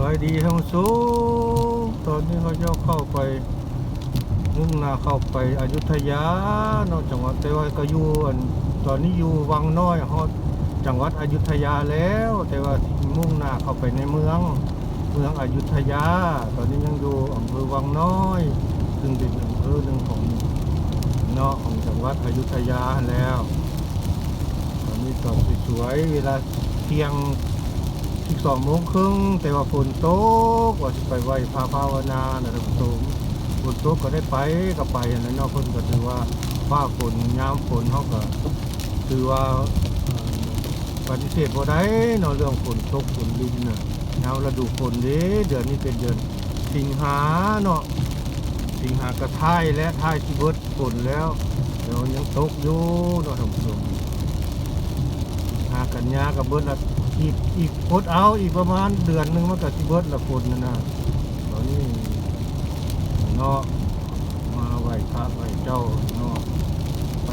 บายดีทั้งสูงตอนนี้เขาจะเข้าไป มุ่งหน้าเข้าไปอยุธยา นอกจังหวัดแต่ว่าก็อยู่อันตอนนี้อยู่วังน้อยฮอดจังหวัดอยุธยาแล้ว แต่ว่ามุ่งหน้าเข้าไปในเมือง เมืองอยุธยา ตอนนี้ยังอยู่อำเภอวังน้อย ซึ่งเป็นอำเภอหนึ่งของเนาะของจังหวัดอยุธยาแล้ว ตอนนี้ตอนสวยๆเวลาเที่ยง สองโมงครึ่งแต่ว่าฝนตกว่าจะไปไหว้พระภาวนานะท่านผู้ชมฝนตกก็ได้ไปก็ไปอันนั้นเนาะเพิ่นก็ถือว่าฟ้าฝนยามฝนเขาก็ถือว่าปฏิเสธบ่ได้เนาะเรื่องฝนตกฝนดินน่ะยามฤดูฝนเด้เดือนนี้เป็นเดือนสิงหาเนาะสิงหากระท้ายและท้ายที่เบิดฝนแล้วเดี๋ยวยังตกอยู่เนาะท่านผู้ชมหากันยากับเบิดละ อีกอีกพดเอาอีกประมาณเดือนหนึงมันก็สิเบิดละฝนนั่นนะตอนนี้เนาะมาไหวพระไหวเจ้าเนาะไป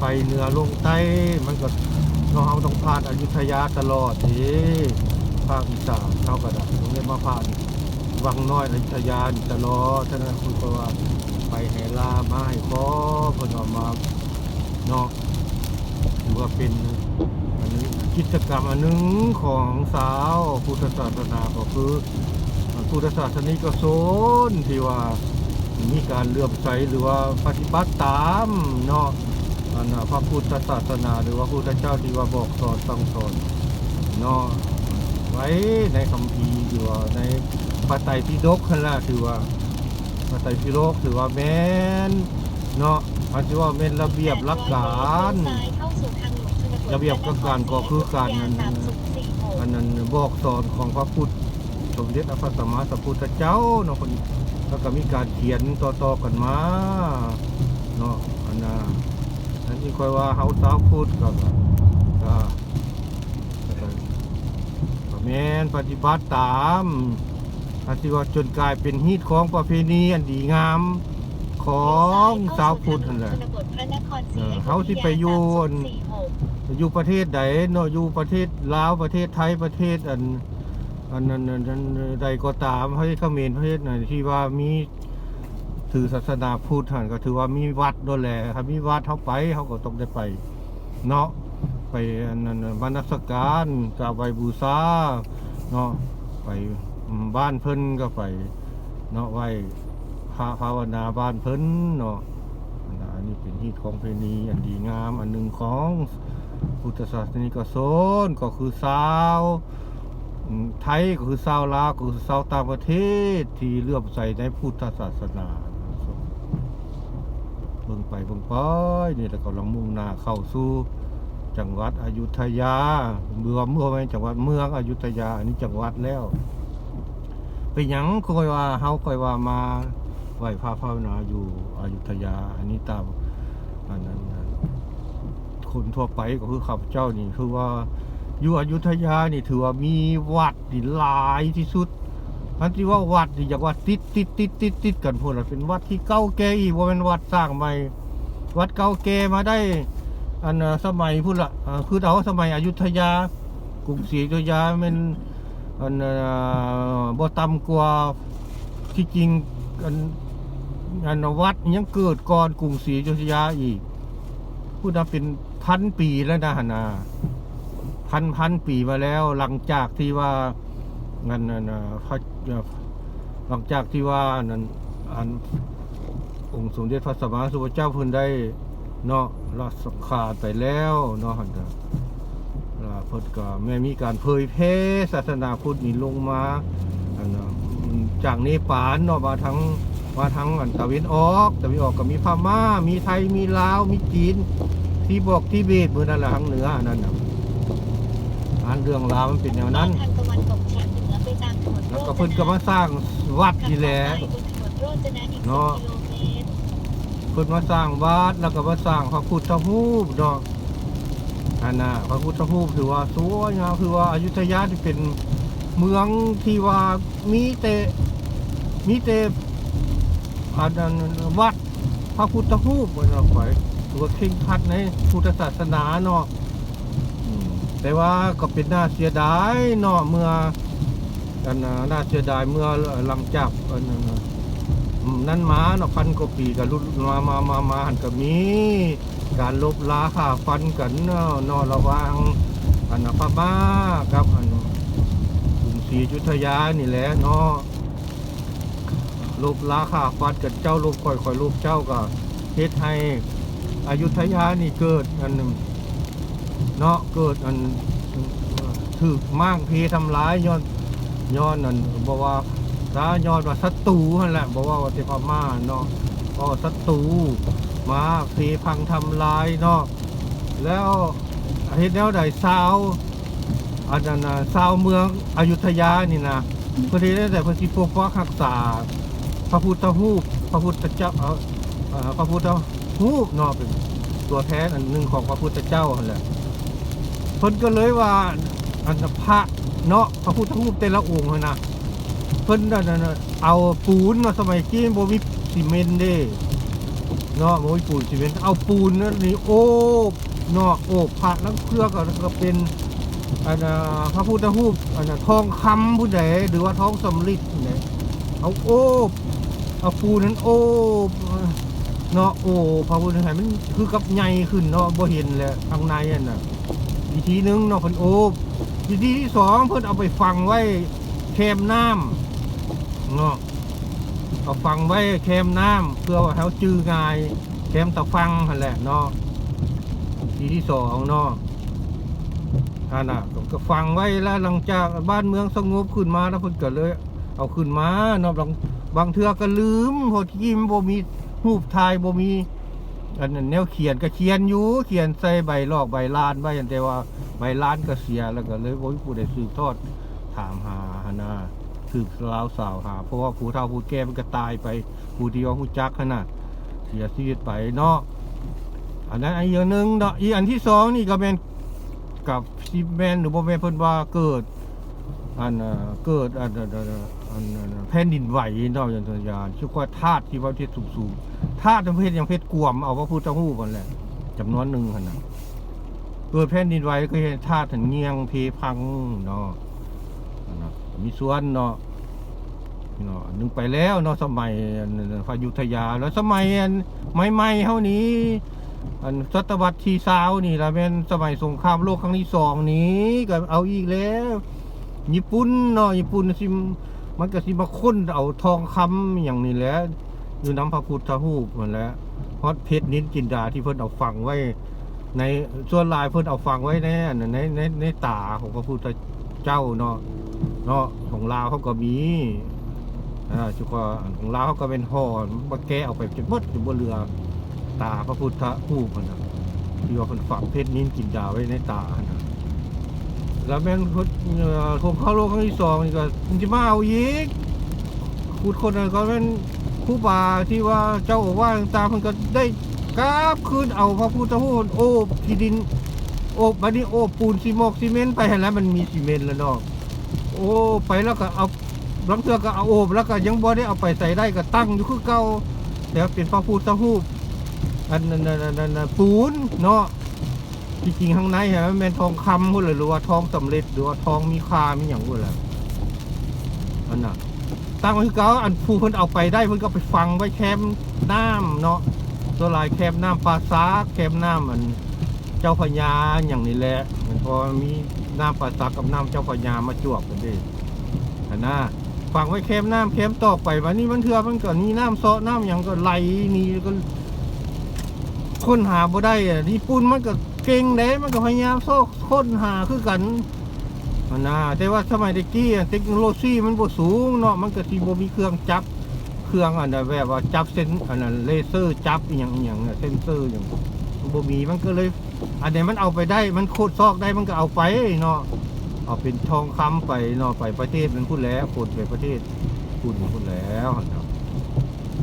ไปเหนือลงใต้มันก็เนาะเราต้องผ่านอยุธยาตลอดทีภาคอีสานเท่ากันอะตรงนี้มาผ่านวังน้อยอยุธยานตลอดฉะนั้นคุณก็ว่าไปไหลามาให้ขอเพิ่นอามาเนาะถือว่าเป็นอันนี้ กิจกรรมอันหนึ่งของสาวพุทธศาสนาก็คือพุทธศาสนิกชนที่ว่ามีการเลื่อมใสหรือว่าปฏิบัติตามเนาะอันน่ะพระพุทธศาสนา หรือว่าพระพุทธเจ้าที่ว่าบอกสอนสั่งสอนเนาะไว้ในคำพีร์หรือว่าในพระไตรปิฎกนั่นแหละถือว่าพระไตรปิฎกถือว่าแม่นเนาะมันถือว่าเป็นระเบียบหลักกา รระเบียบหลักการก็คือการนั้นอันนั้นบอกสอนของพระพุทธสมเด็จพระสัมมาสัมพุทธเจ้าเนาะคนแล้วก็มีการเขียนต่อๆกันมาเนาะอันน่ะอันนี้ค่อยว่าเฮาสาวพุทธก็ก็ก็ก็ก็แม่นปฏิบัติตามอันที่ว่าจนกลายเป็นฮีตของประเพณีอันดีงามของสาวพุทธนั่นแหละเออเขาสิไปอยู่อั่น อยู่ประเทศใดเนาะอยู่ประเทศลาวประเทศไทยประเทศอันอันนั้นอันใดก็ตามให้เขมรประเทศไหนที่ว่ามีถือศาสนาพุทธหันก็ถือว่ามีวัดด้วยแหละครับมีวัดเขาไปเขาก็ต้องได้ไป เนาะไปอันนั้นบรรณสการกราบไหว้บูชาเนาะไปบ้านเพิ่นก็ไปเนาะไหว้พระภาวนาบ้านเพิ่นเนาะอันอันนี้เป็นที่ของเพณีอันดีงามอันหนึ่งของ พุทธศาสนิกชนก็คือชาวไทยก็คือชาวลาวก็คือชาวต่างประเทศที่เลื่อมใสในพุทธศาสนาเบิ่งไปเบิ่งไปนี่แล้วก็ลังมุ่งหน้าเข้าสู่จังหวัดอยุธยาเมื่อเมื่อไม่จังหวัดเมืองอยุธยาอันนี้จังหวัดแล้วเป็นหยังคอยว่าเฮาคอยว่ามาไหวพระภาวนาอยู่อยุธยา อันนี้ตามอันนั้น คนทั่วไปก็คือข้าพเจ้านี่คือว่าอยู่อยุธยานี่ถือว่ามีวัดที่หลายที่สุดอันที่ว่าวัดนี่อยากว่าติดติดติดติดติดกันพวกเราเป็นวัดที่เก่าแก่อีกว่าเป็นวัดสร้างใหม่ วัดเก่าแก่มาได้อันสมัยพุ่นละคือเอาสมัยอยุธยากรุงศรีอยุธยาเป็นอันบ่ต่ำกว่าที่จริงอันอันวัดยังเกิดก่อนกรุงศรีอยุธยาอีกพูดว่าเป็น พันปีแล้วนะหนนาพันพันปีมาแล้ว หลังจากที่ว่างันนั่นนะพระหลังจากที่ว่านั่นอันองค์สมเด็จพระสัมมาสัมพุทธเจ้าเพิ่นได้เนาะรัสังขารไปแล้วเนาะหั่นน่ะแล้วเพิ่นก็แม่มีการเผยแพร่ศาสนาพุทธนี่ลงมาอันน่ะจากเนปาลเนาะมาทั้งมาทั้งอันตะวันออกตะวันออกก็มีพม่า มีไทยมีลาว มีจีน ที่บอกที่เบตมือนั่นแหละทางเหนืออันนั้นน่ะอันเรื่องราวมันเป็นแนวนั้นแล้วก็เพิ่นก็มาสร้างวัดนี่แหละเนาะเพิ่นมาสร้างวัดแล้วก็มาสร้างพระพุทธรูปเนาะอันน่ะพระพุทธรูปถือว่าสวยงามคือว่าอยุธยาที่เป็นเมืองที่ว่ามีแต่มีแต่อันนั้นวัดพระพุทธรูปมันเอาไป ถือว่าเข่งครัดในพุทธศาสนาเนาะอืมแต่ว่าก็เป็นน่าเสียดายเนาะเมื่ออันน่ะน่าเสียดายเมื่อหลังจากอันนั้นน่ะอืมนั้นมาเนาะพันกว่าปีก็รุดมามามามาหันก็มีการลบลาข่าฟันกันเนาะเนอระหวังอันนะพม่ากับอันกรุงศรีอยุธยานี่แหละเนาะลบลาข่าฟันกันเจ้าลบคอยคอยลบเจ้าก็เฮ็ดให้ อยุธยานี่เกิดอันหนึ่งเนาะเกิดอันถึกมั่งเพทำร้ายย้อนย้อนนั่นบอกว่าถ้าย้อนว่าศัตรูนั่นแหละบอกว่าว่าที่พม่าเนาะก็ศัตรูมาเพพังทำลายเนาะแล้วเฮ็ดแนวใดสาวอันนั้นสาวเมืองอยุธยานี่นะเพิ่นเฮ็ดได้แต่พิ่นสิปกป้องรักษาพระพุทธรูปพระพุทธเจ้าอ่อเอ่อพระพุทธ รูเนาะเป็นตัวแทนอันหนึ่งของพระพุทธเจ้าหั่นแหละเพิ่นก็เลยว่าอันพระเนาะพระพุทธรูปแต่ละองค์หั่นนะเพิ่นนั่นน่ะเอาปูนมาสมัยกี้บ่มีซีเมนต์เด้เนาะโอ้ยปูนซีเมนต์เอาปูนนั่นนี่โอ้เนาะโอ้พระนักเครือก็ก็เป็นอันน่ะพระพุทธรูปอันน่ะทองคำผู้ใดหรือว่าทองสำริดผู้ใดเอาโอ้เอาปูนนั้นโอ้ เนาะโอ้พระพุทธรูปมันคือกับใหญ่ขึ้นเนาะบ่เห็นแหละข้างในอันน่ะอีกทีนึงเนาะเพิ่นโอ้อีกทีที่สองเพิ่นเอาไปฝังไว้แคมน้ำเนาะเอาฟังไว้แคมน้ำเพื่อว่าเขาจื้อง่ายแคมตะฟังนั่นแหละเนาะทีที่สองเนาะอันน่ะก็ฟังไว้แล้วหลังจากบ้านเมืองสงบขึ้นมาแล้วเพิ่นก็เลย เอาขึ้นมาเนาะบางบางเทือก็ลืมพอที่มันบ่มี รูปถ่ายบ่มีอันนั้นแนวเขียนก็เขียนอยู่ เขียนใส่ใบลอกใบลานไว้แต่ว่าใบลานก็เสียแล้วก็เลยบ่มีผู้ใดสืบทอดถามหาหนนะสืบราวสาวหา เพราะว่าผู้เฒ่าผู้แก่มันก็ตายไปผู้เดียวผู้จักขนาดเสียชีวิตไปเนาะอันนั้นอันอย่างหนึ่งเนาะอีอันที่สองนี่ก็เป็นกับซีแมนหรือบ่แม่นเพิ่นว่าเกิดอันเกิดอันอันอันอันอัน แผ่นดินไหวเนาะอย่างตัวยานชื่อว่าธาตุที่ว่าเพชรสูงๆธาตุประเภทอย่างเพชรกวมเอาพระพุทธรูปนั่นแหละจำนวนหนึ่งหั่นน่ะเกิดแผ่นดินไหวก็เห็นธาตุหันเงียงเพพังเนาะอันน่ะมีส่วนเนาะเนาะนึงไปแล้วเนาะสมัยอันนั้นพระอยุธยาแล้วสมัยอันใหม่ๆเท่านี้ อันศตวรรษที่สาวนี่ละเป็นสมัยสงครามโลกครั้งที่สองนี้ก็เอาอีกแล้ว ญี่ปุ่นเนาะญี่ปุ่นสิม มันก็สิมาค้นเอาทองคำอย่างนี้แหละอยู่น้ำพระพุทธรูปนั่นแหละฮอดเพชรนินจินดาที่เพิ่นเอาฝังไว้ ในส่วนลายเพิ่นเอาฝังไว้ในในในในตาของพระพุทธเจ้าเนาะเนาะของลาวเขาก็มีอ่าจุกของลาวเขาก็เป็นห่อมาแกะเอาไปจนหมดอยู่บนเรือตาพระพุทธรูปมันนะที่ว่าคนฝังเพชรนิ้นกินดาไว้ในตานะ แล้วแม่นคนเอ่อคงเข้าโลกครั้งที่สองนี่ก็มันจะมาเอาอีกพูดคนนั้นก็เป็นครู่บาที่ว่าเจ้าอาวาตางๆมันก็ได้กราบคืนเอาพระพุทธรูปโอบที่ดิน โอบบัดนี้โอบปูนซีโมกซีเมนต์ไปแล้วมันมีซีเมนต์แล้วเนาะโอ้ไปแล้วก็เอาบางเทือก็เอาโอบแล้วก็ยังบ่ได้เอาไปใส่ได้ก็ตั้งอยู่คือเก่าแต่ว่าเป็นพระพุทธรูปอันนั้นนั้นนั้นนั้นปูนเนาะ จริงๆข้างในฮะมันเป็นทองคำพุ่นเลยหรือว่าทองสำเร็จหรือว่าทองมีค่ามีอย่างพุ่นละอันน่ะตั้งไว้คือเก่าอันผู้เพิ่นเอาไปได้เพิ่นก็ไปฝังไว้แคมน้ำเนาะตัวลายแคมน้ำปลาซากแคมน้ำมัน เจ้าพญาอย่างนี้แหละมันพอมีน้ำปลาสักกับน้ำเจ้าพญามาจวบกันดิอันน่ะฟังไว้เค็มน้ำเค็มต่อไปวันนี้มันเถื่อมันก็นี่น้ำซอน้ำอย่างก็ไหลนี่ก็ค้นหาบ่ได้อะญี่ปุ่นมันก็ เก่งเด้มันก็พยายามโซ่ค้นหาคือกันอันน่ะแต่ว่าสมัยตะกี้เทคโนโลยีมันบ่สูงเนาะมันก็สิบ่มีเครื่องจับเครื่องอันนั้นแบบว่าจับเส้นอันนั้นเลเซอร์จับอหย่างอหย่างเซนเซอร์อย่างบ่มีมันก็เลย อันไหนมันเอาไปได้มันโคตรซอกได้มันก็เอาไปเนาะเอาเป็นทองคำไปเนาะไปประเทศมันพูดแล้วคนไปประเทศพูดพูดแล้ว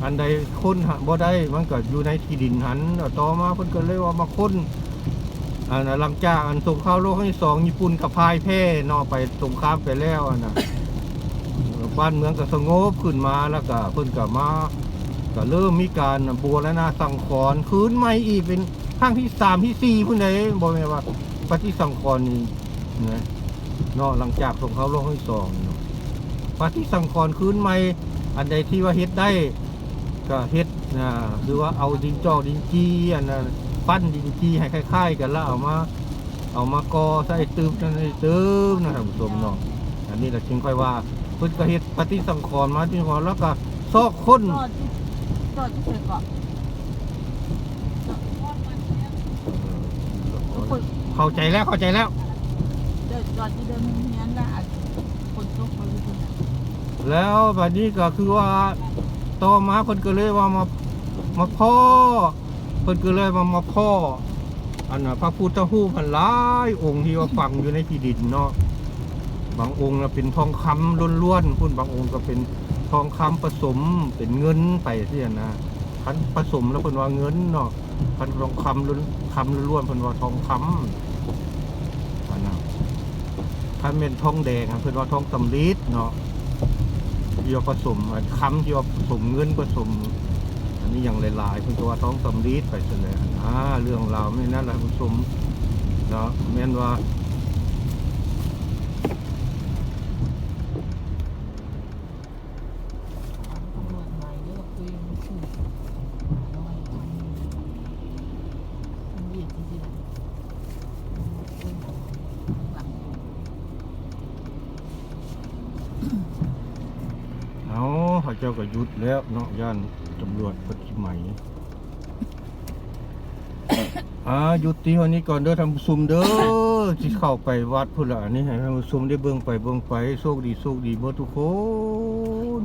อันใดค้นหาบ่ได้มันก็อยู่ในที่ดินหันต่อมาเพิ่นก็เลยว่ามาค้น อันนะหลังจากอันสงครามโลกครั้งที่สองญี่ปุ่นกับพายแพ้นาะไปสงครามไปแล้วอันน่ะบ้านเมืองก็สงบขึ้นมาแล้วก็เพิ่นก็มาก็เริ่มมีการบัวและนาสังขอนคืนใหม่อีกเป็นครั้งที่สามที่สี่พุ่นไหนบอกไหมว่าปฏิสังขรณ์นี่นะเนาะหลังจากสงครามโลกครั้งที่สองเนาะปฏิสังขรณ์คืนใหม่อันใดที่ว่าเฮ็ดได้ก็เฮ็ดนะหรือว่าเอาดินจอกดินจีอันนั้น ปั้นดินจีให้คล้ายๆ กันแล้วเอามาเอามากอใส่ตึมนั่นใส่ตึมนะท่านผู้ชมเนาะอันนี้แหละจึงค่อยว่าเพิ่นก็เฮ็ดปฏิสังขรณ์มาที่ขอแล้วก็ซอกค้นจอดที่เคยเกาะเข้าใจแล้วเข้าใจแล้วเดินจอดที่เดินเฮียนได้คนตกไปอยู่ตรงนั้นแล้วแบัดนี้ก็คือว่าต่อมาเพิ่นก็เลยว่ามามาพ่อ เพิ่นก็เลยมามาพ่ออันน่ะพระพุทธรูปพันหลายองค์ที่ว่าฝังอยู่ในที่ดินเนาะบางองค์เป็นทองคำล้วนๆพุ่นบางองค์ก็เป็นทองคำผสมเป็นเงินไปเสียนะคันผสมแล้วเพิ่นว่าเงินเนาะคันทองคำล้วนคำล้วนเพิ่นว่าทองคำอันน่ะคันเป็นทองแดงเพิ่นว่าทองสำริดเนาะที่ว่าผสมอันคำที่ว่าผสมเงินผสม นี้อย่างหลายๆคุณตัวท้องสำลีดไปเสนออ่าเรื่องราวไม่นั่นแหละคุณผู้ชมเนาะแม่นว่าตำรวจใหม่เยอะคุยไม่ถูกน้อยเหยียดจริงๆหลังเอาเขาเจ้าก็ยุดแล้วเนาะย่านตำรวจ ไหมอ่าหยุดที่วันนี้ก่อนเด้อทำซุมเด้อที่เข้าไปวัดพุ่นละอันนี้ให้ทำซุมได้เบิ่งไปเบิ่งไปโชคดีโชคดีเบ่ทุกคน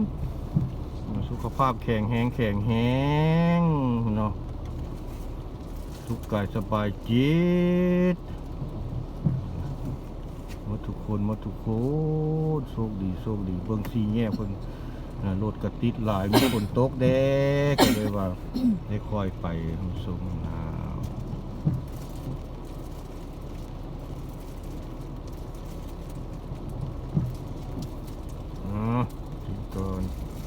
สุขภาพแข็งแรงแข็งแรงเนาะทุกกายสบายจิตหมาทุกคนหมาทุกคนโชคดีโชคดีเบิ่งสีแง่เพิ่น รถกระติดหลายมีฝนตกแดกก็เลยว่าได้คอยไปทำซุมนะ